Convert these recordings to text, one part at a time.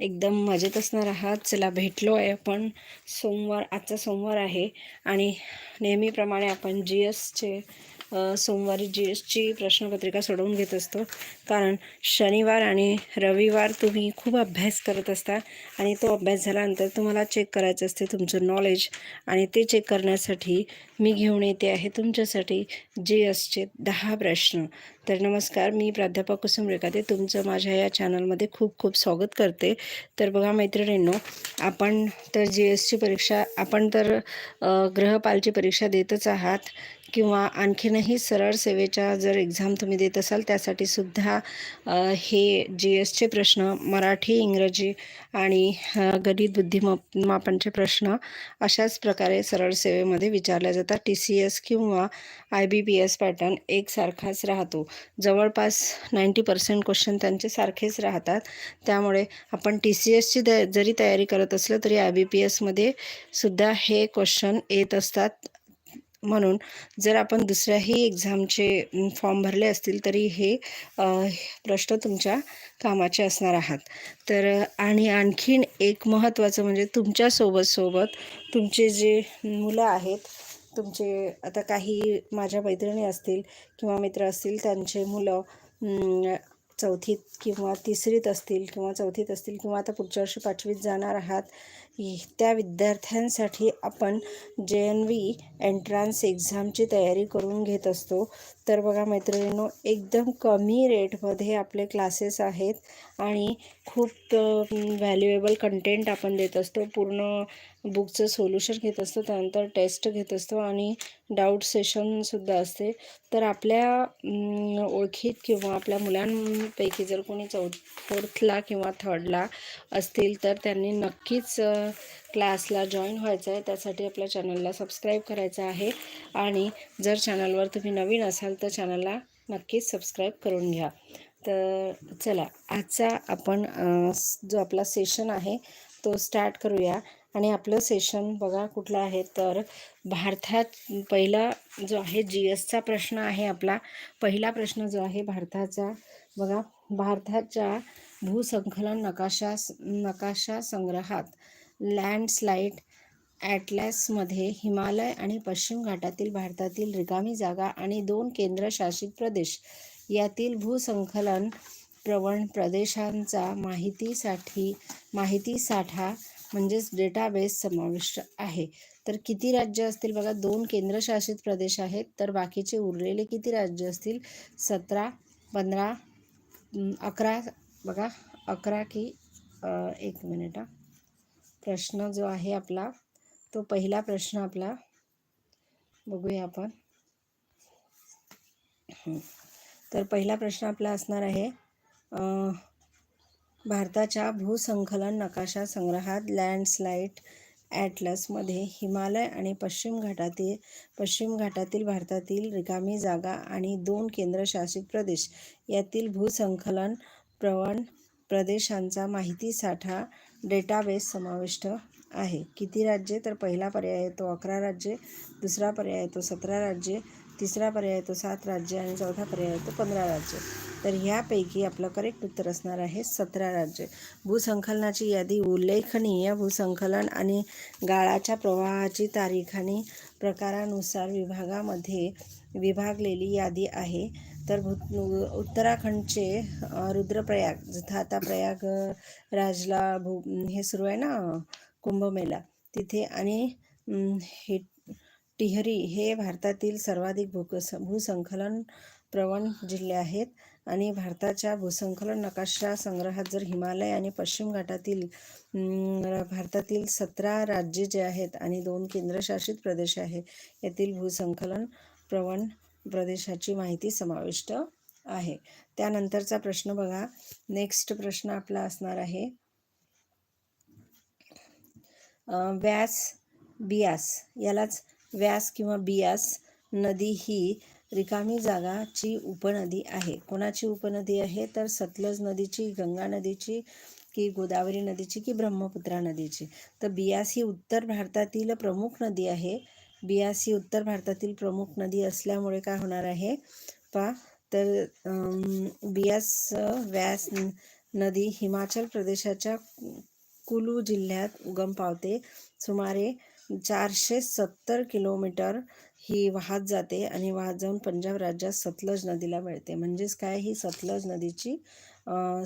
एकदम मजेत असणार आहात. चला भेटलो आहे आपण सोमवार आजचा सोमवार आहे. आणि नेहमीप्रमाणे आपण जी एसचे सोमवारी जी एसची प्रश्नपत्रिका सोडवून घेत असतो. कारण शनिवार आणि रविवार तुम्ही खूप अभ्यास करत असता आणि तो अभ्यास झाल्यानंतर तुम्हाला चेक करायचं असते तुमचं नॉलेज आणि ते चेक करण्यासाठी मी घेऊन येते आहे तुमच्यासाठी जी एसचे दहा प्रश्न. तर नमस्कार मी प्राध्यापक कुसुम रेखाते. तुमचं माझ्या या चॅनलमध्ये खूप खूप स्वागत करते. तर बघा मैत्रिणींनो आपण तर जी एसची परीक्षा आपण तर ग्रहपालची परीक्षा देतच आहात. किंवा आणखीनही सरळ सेवेच्या जर एक्झाम तुम्ही देत असाल त्यासाठी सुद्धा हे जी एसचे प्रश्न मराठी इंग्रजी आणि गणित बुद्धिमप प्रश्न अशाच प्रकारे सरळ सेवेमध्ये विचारल्या जातात. टी सी एस किंवा I B P S pattern एकसारखाच राहतो. जवळपास नाईंटी पर्सेंट क्वेश्चन त्यांचे सारखेच राहतात. त्यामुळे आपण टी सी एसची द जरी तयारी करत असलं तरी आय बी पी एसमध्ये सुद्धा हे क्वेश्चन येत असतात. म्हणून जर आपण दुसऱ्याही एक्झामचे फॉर्म भरले असतील तरी हे प्रश्न तुमच्या कामाचे असणार आहात. तर आणि आणखीन एक महत्त्वाचं म्हणजे तुमच्यासोबत सोबत तुमचे जे मुलं आहेत तुमचे आता काही माझ्या मैत्रिणी असतील किंवा मित्र असतील त्यांचे मुलं चौथीत किंवा तिसरीत असतील किंवा चौथीत असतील किंवा आता पुढच्या वर्षी पाचवीत जाणार आहात त्या विद्यार्थ्यांसाठी आपण जे एन व्ही एंट्रान्स एक्झामची तयारी करून घेत असतो. तर बघा मैत्रिणींनो एकदम कमी रेटमध्ये आपले क्लासेस आहेत आणि खूप व्हॅल्युएबल कंटेंट आपण देत असतो. पूर्ण बुकचं सोल्युशन घेत असतो त्यानंतर टेस्ट घेत असतो आणि डाऊट सेशनसुद्धा असते. तर आपल्या ओळखीत किंवा आपल्या मुलांपैकी जर कोणी चौ फोर्थला किंवा थर्डला असतील तर त्यांनी नक्कीच क्लासला जॉईन व्हायचं आहे त्यासाठी आपल्या चॅनलला सबस्क्राईब करायचं आहे. आणि जर चॅनलवर तुम्ही नवीन असाल तर चॅनलला नक्कीच सबस्क्राईब करून घ्या. तर चला आजचा आपण जो आपला सेशन आहे तो स्टार्ट करूया. आणि आपलं सेशन बघा कुठलं आहे. तर भारतात पहिला जो आहे जी एसचा प्रश्न आहे आपला. पहिला प्रश्न जो आहे भारताचा बघा भारताच्या भूसंकलन नकाशा नकाशा संग्रहात लँडस्लाईड ॲटलॅसमध्ये हिमालय आणि पश्चिम घाटातील भारतातील रिकामी जागा आणि दोन केंद्रशासित प्रदेश यातील भूसंकलन प्रवण प्रदेशांचा माहितीसाठी माहिती साठा म्हणजेच डेटाबेस समाविष्ट आहे. तर किती राज्य असतील बघा? दोन केंद्रशासित प्रदेश आहेत. तर बाकीचे उरलेले किती राज्य असतील? सतरा पंधरा अकरा बघा अकरा की एक मिनिट हां. प्रश्न जो आहे आपला तो पहिला प्रश्न आपला. बघूया आपण. तर पहिला प्रश्न आपला असणार आहे भारताच्या भूसंकलन नकाशा संग्रहात लँडस्लाईड ॲटलसमध्ये हिमालय आणि पश्चिम घाटातील पश्चिम घाटातील भारतातील रिकामी जागा आणि दोन केंद्रशासित प्रदेश यातील भूसंकलन प्रवण प्रदेशांचा माहिती साठा डेटाबेस समाविष्ट आहे. किती राज्ये तर पहिला पर्याय येतो अकरा राज्ये दुसरा पर्याय येतो सतरा राज्ये तिसरा पर्याय येतो सात राज्ये आणि चौथा पर्याय येतो पंधरा राज्ये. तर ह्यापैकी आपलं करेक्ट उत्तर असणार आहे सतरा राज्ये. भूसंकलनाची यादी उल्लेखनीय. भूसंकलन आणि गाळाच्या प्रवाहाची तारीख आणि प्रकारानुसार विभागामध्ये विभागलेली यादी आहे. तर भू उत्तराखंडचे रुद्रप्रयाग जिथं आता प्रयाग राजला भू हे सुरू आहे ना कुंभमेला. तिथे आणि हे टिहरी हे भारतातील सर्वाधिक भूकस भूसंकलन प्रवण जिल्हे आहेत. आणि भारताच्या भूसंकलन नकाशा संग्रहात जर हिमालय आणि पश्चिम घाटातील भारतातील सतरा राज्ये जे आहेत आणि दोन केंद्रशासित प्रदेश आहे येथील भूसंकलन प्रवण प्रदेशाची माहिती समाविष्ट आहे. त्यानंतरचा प्रश्न बघा. नेक्स्ट प्रश्न आपला असणार आहे. व्यास बियास. यालाच व्यास किंवा बियास नदी ही रिकामी जागाची उपनदी आहे. कोणाची उपनदी आहे? तर सतलज नदीची गंगा नदीची की गोदावरी नदीची की ब्रह्मपुत्रा नदीची. तर बियास ही उत्तर भारतातील प्रमुख नदी आहे. बियास ही उत्तर भारतातील प्रमुख नदी असल्यामुळे काय होणार आहे? पा. तर बियास व्यास नदी हिमाचल प्रदेशाच्या कुलू जिल्ह्यात उगम पावते. सुमारे चारशे सत्तर किलोमीटर ही वाहत जाते आणि वाहत जाऊन पंजाब राज्यात सतलज नदीला मिळते. म्हणजेच काय? ही सतलज नदीची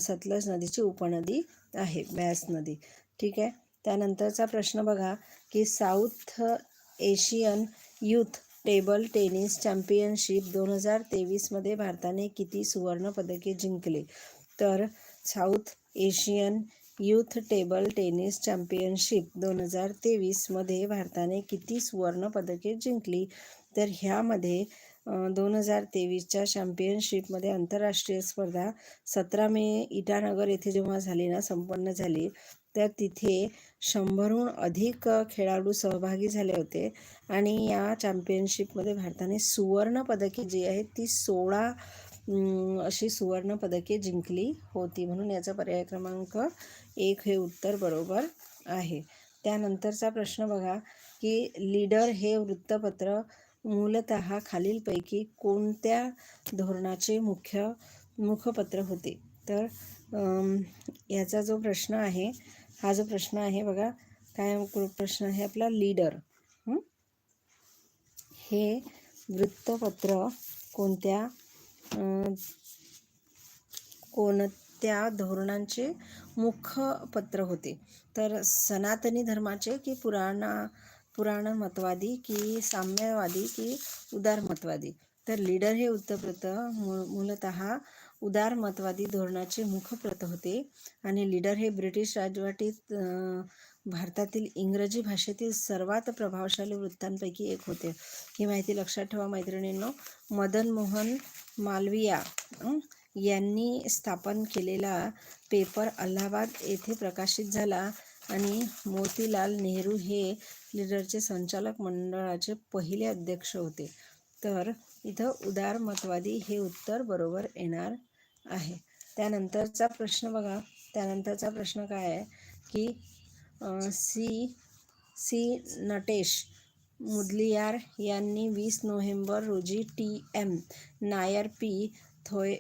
सतलज नदीची उपनदी आहे बॅस नदी. ठीक आहे? त्यानंतरचा प्रश्न बघा की South Asian youth table tennis championship दोन हजार तेवीसमध्ये भारताने किती सुवर्णपदके जिंकले? तर South Asian youth table tennis championship दोन हजार तेवीसमध्ये भारताने किती सुवर्णपदके जिंकली? तर ह्यामध्ये दोन हजार तेवीसच्या चॅम्पियनशिपमध्ये आंतरराष्ट्रीय स्पर्धा सतरा मे इटानगर येथे जेव्हा झाली ना संपन्न झाली तर तिथे शंभरहून अधिक खेळाडू सहभागी झाले होते. आणि या चॅम्पियनशिपमध्ये भारताने सुवर्णपदके जी आहेत ती सोळा अशी अशी सुवर्णपदके जिंकली होती म्हणून याचा पर्याय क्रमांक एक हे उत्तर बरोबर आहे. त्यानंतरचा प्रश्न बघा की लीडर हे वृत्तपत्र मूलतः खालीलपैकी कोणत्या धोरणाचे मुख्य मुखपत्र होते? तर याचा जो प्रश्न आहे हा जो प्रश्न आहे बघा काय प्रश्न आहे आपला? लीडर. हे वृत्तपत्र कोणत्या कोणत्या धोरणांचे मुखपत्र होते? तर सनातनी धर्माचे की पुराणा पुराणमतवादी की साम्यवादी की उदारमतवादी? तर लीडर हे उत्तरप्रत मूलत मूलतः उदारमतवादी धोरणाचे मुखप्रत होते. आणि लीडर हे ब्रिटिश राजवटीत भारतातील इंग्रजी भाषेतील सर्वात प्रभावशाली वृत्तांपैकी एक होते. ही माहिती लक्षात ठेवा मैत्रिणींनो. मदन मोहन मालविया यांनी स्थापन केलेला पेपर अलाहाबाद येथे प्रकाशित झाला आणि मोतीलाल नेहरू हे लीडरचे संचालक मंडळाचे पहिले अध्यक्ष होते. तर इथं उदारमतवादी हे उत्तर बरोबर येणार आहे. त्यानंतरचा प्रश्न बघा. त्यानंतरचा प्रश्न काय आहे? की सी सी नटेश मुदलियार यांनी वीस नोव्हेंबर रोजी टी एम नायर पी थोय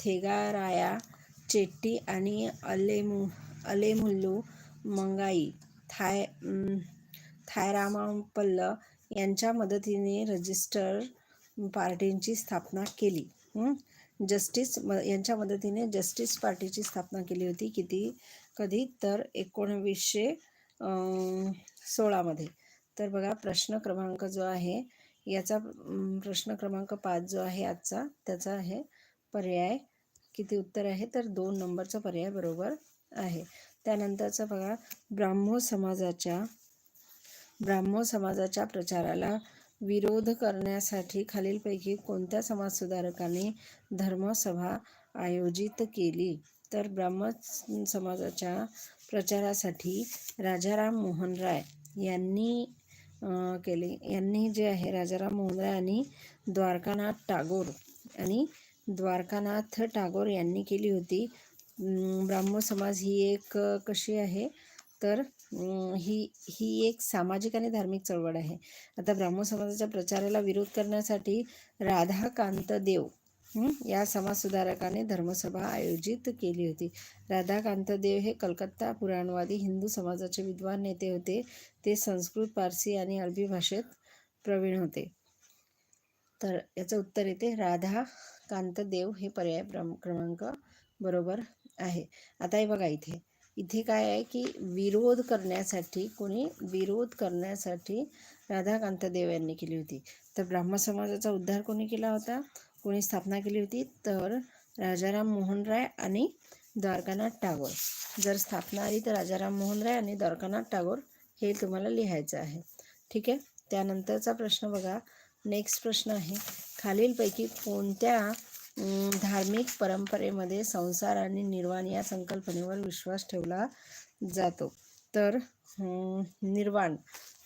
थेगाराया चेट्टी आणि अलेमु अलेमुल्लू मंगाई थाय थायरामापल्ल यांच्या मदतीने रजिस्टर पार्टींची स्थापना केली. जस्टिस म यांच्या मदतीने जस्टिस पार्टीची स्थापना केली होती. किती? कधी तर एकोणवीसशे सोळामध्ये तर बघा प्रश्न क्रमांक जो आहे याचा प्रश्न क्रमांक पाच जो आहे आजचा त्याचा आहे पर्याय. किती उत्तर आहे? तर दोन नंबरचा पर्याय बरोबर आहे. त्यानंतरचा बघा ब्राह्मो समाजाच्या ब्राह्मो समाजाच्या प्रचाराला विरोध करण्यासाठी खालीलपैकी कोणत्या समाजसुधारकांनी धर्मसभा आयोजित केली. तर ब्राह्मण समाजाच्या प्रचारासाठी राजाराम मोहन राय यांनी केले. यांनी जे आहे राजाराम मोहन राय आणि द्वारकानाथ टागोर आणि द्वारकानाथ टागोर यांनी केली होती. ब्राह्मण समाज ही एक कशी आहे? तर ही ही एक सामाजिक आणि धार्मिक चळवळ आहे. आता ब्राह्म समाजाच्या प्रचाराला विरोध करण्यासाठी राधाकांत देव या समाजसुधारकाने धर्मसभा आयोजित केली होती. राधाकांत देव हे कलकत्ता पुराणवादी हिंदू समाजाचे विद्वान नेते होते. ते संस्कृत पारसी आणि अरबी भाषेत प्रवीण होते. तर याचं उत्तर येते. राधा कांतदेव हे पर्याय क्रमांक बरोबर आहे. आता हे बघा इथे. इथे काय आहे की विरोध करण्यासाठी कोणी विरोध करण्यासाठी राधाकांत देव यांनी केली होती. तर ब्राह्म समाजाचा उद्धार कोणी केला होता? कोणी स्थापना केली होती तर राजाराम मोहन राय आणि द्वारकानाथ टागोर. जर स्थापना आली तर राजाराम मोहन राय आणि द्वारकानाथ टागोर हे तुम्हाला लिहायचं आहे. ठीक आहे? त्यानंतरचा प्रश्न बघा. नेक्स्ट प्रश्न आहे. खालीलपैकी कोणत्या धार्मिक परंपरेमध्ये संसार आणि निर्वाण या संकल्पनेवर विश्वास ठेवला जातो? तर निर्वाण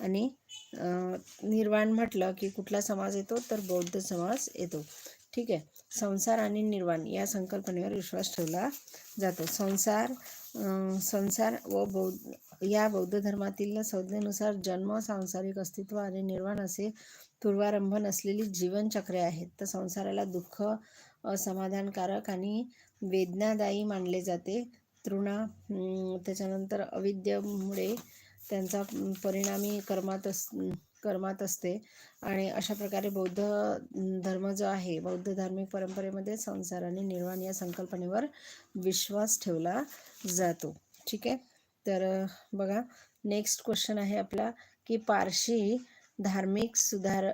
आणि निर्वाण म्हटलं की कुठला समाज येतो? तर बौद्ध समाज येतो. ठीक आहे. संसार आणि निर्वाण या संकल्पनेवर विश्वास ठेवला जातो. संसार संसार व बौद्ध या बौद्ध धर्मातील संज्ञेनुसार जन्म सांसारिक अस्तित्व आणि निर्वाण असे पूर्वारंभ नसलेली जीवनचक्रे आहेत. तर संसाराला दुःख असमाधानकारक आणि वेदनादायी मानले जाते. तृणा त्याच्यानंतर अविद्येमुळे त्यांचा परिणामी कर्मात अस कर्मात असते. आणि अशा प्रकारे बौद्ध धर्म जो आहे बौद्ध धार्मिक परंपरेमध्ये संसार आणि निर्वाण या संकल्पनेवर विश्वास ठेवला जातो. ठीक आहे? तर बघा नेक्स्ट क्वेश्चन आहे आपला की पारशी धार्मिक सुधार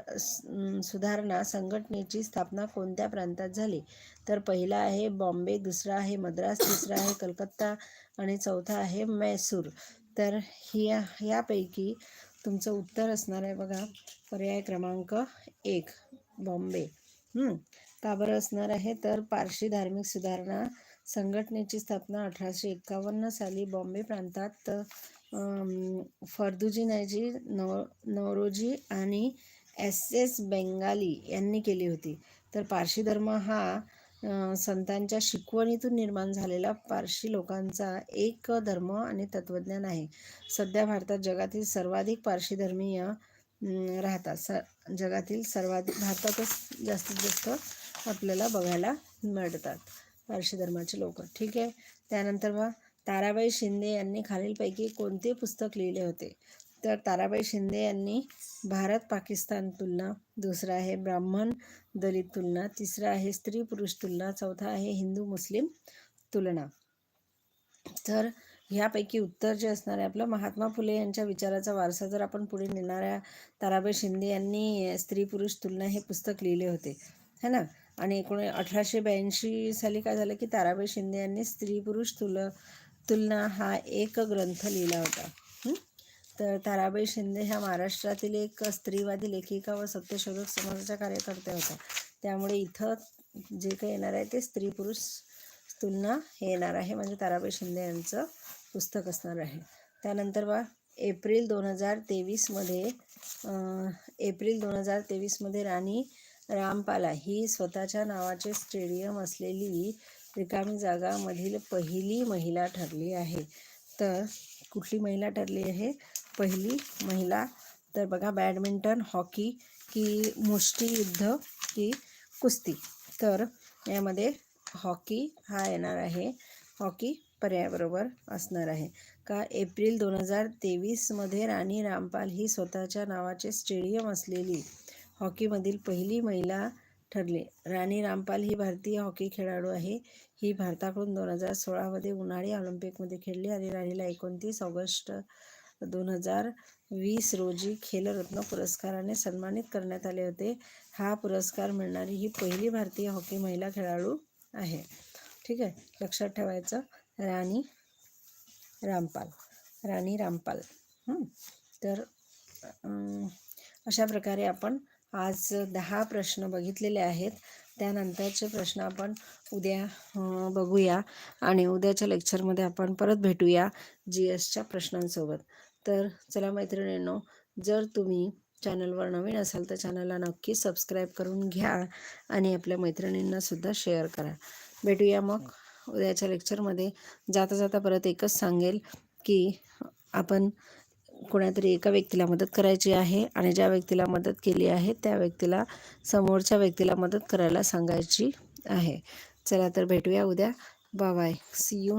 सुधारणा संघटनेची स्थापना कोणत्या प्रांतात झाली? तर पहिला आहे बॉम्बे दुसरा आहे मद्रास तिसरा आहे कलकत्ता आणि चौथा आहे मैसूर. तर ह्या यापैकी तुमचं उत्तर असणार आहे बघा. पर्याय क्रमांक एक बॉम्बे. का बरं असणार आहे? तर पारशी धार्मिक सुधारणा संघटनेची स्थापना अठराशे एक्कावन्न साली बॉम्बे प्रांतात फर्दुजी नायजी नव नवरोजी आणि एस एस बेंगाली यांनी केली होती. तर पारशी धर्म हा संतांच्या शिकवणीतून निर्माण झालेला पारशी लोकांचा एक धर्म आणि तत्त्वज्ञान आहे. सध्या भारतात जगातील सर्वाधिक पारशी धर्मीय राहतात. स जगातील सर्वाधिक भारतातच जास्तीत जास्त आपल्याला बघायला मिळतात पारशी धर्माचे लोक. ठीक आहे? त्यानंतर बा ताराबाई शिंदे यांनी खालीलपैकी कोणते पुस्तक लिहिले होते? तर ताराबाई शिंदे यांनी भारत पाकिस्तान तुलना दुसरा आहे ब्राह्मण दलित तुलना तिसरा आहे स्त्री पुरुष तुलना चौथा आहे हिंदू मुस्लिम तुलना. तर ह्यापैकी उत्तर जे असणार आहे आपलं महात्मा फुले यांच्या विचाराचा वारसा जर आपण पुढे नेणाऱ्या ताराबाई शिंदे यांनी स्त्री पुरुष तुलना हे पुस्तक लिहिले होते है ना? आणि एकोणी अठराशे ब्याऐंशी साली काय झालं की ताराबाई शिंदे यांनी स्त्री पुरुष तुल तुलना हा एक ग्रंथ लिहिला होता. तर ताराबाई शिंदे ह्या महाराष्ट्रातील एक स्त्रीवादी लेखिका व सत्यशोधक समाजाच्या कार्यकर्त्या होत्या. त्यामुळे इथं जे काही येणार आहे ते स्त्री पुरुष तुलना हे येणार आहे. म्हणजे ताराबाई शिंदे यांचं पुस्तक असणार आहे. त्यानंतर बा एप्रिल दोन हजार तेवीसमध्ये एप्रिल दोन हजार तेवीसमध्ये राणी रामपाला ही स्वतःच्या नावाचे स्टेडियम असलेली रिकामी जागामधील पहिली महिला ठरली आहे. तर कुठली महिला ठरली आहे? पहिली महिला. तर बघा बॅडमिंटन हॉकी की मुष्टियुद्ध की कुस्ती. तर यामध्ये हॉकी हा येणार आहे. हॉकी पर्यायाबरोबर असणार आहे. का एप्रिल दोन हजार तेवीसमध्ये राणी रामपाल ही स्वतःच्या नावाचे स्टेडियम असलेली हॉकीमधील पहिली महिला ठरली. राणी रामपाल ही भारतीय हॉकी खेळाडू आहे. ही भारताकडून दोन हजार सोळामध्ये उन्हाळी ऑलिम्पिकमध्ये खेळली आणि राणीला एकोणतीस ऑगस्ट दोन हजार वीस रोजी खेलरत्न पुरस्काराने सन्मानित करण्यात आले होते. हा पुरस्कार मिळणारी ही पहिली भारतीय हॉकी महिला खेळाडू आहे. ठीक आहे? लक्षात ठेवायचं. राणी रामपाल. राणी रामपाल. तर अशा प्रकारे आपण आज दहा प्रश्न बघितलेले आहेत. त्यानंतरचे प्रश्न आपण उद्या बघूया आणि उद्याच्या लेक्चरमध्ये आपण परत भेटूया जी एसच्या प्रश्नांसोबत. तर चला मैत्रिणींनो जर तुम्ही चॅनलवर नवीन असाल तर चॅनलला नक्की सबस्क्राईब करून घ्या आणि आपल्या मैत्रिणींनासुद्धा शेअर करा. भेटूया मग उद्याच्या लेक्चरमध्ये जाता जाता परत एकच सांगेल की आपण कोणातरी एका व्यक्तीला मदत करायची आहे आणि ज्या व्यक्तीला मदत केली आहे त्या व्यक्तीला समोरच्या व्यक्तीला मदत करायला सांगायची आहे. चला तर भेटूया उद्या. Bye C you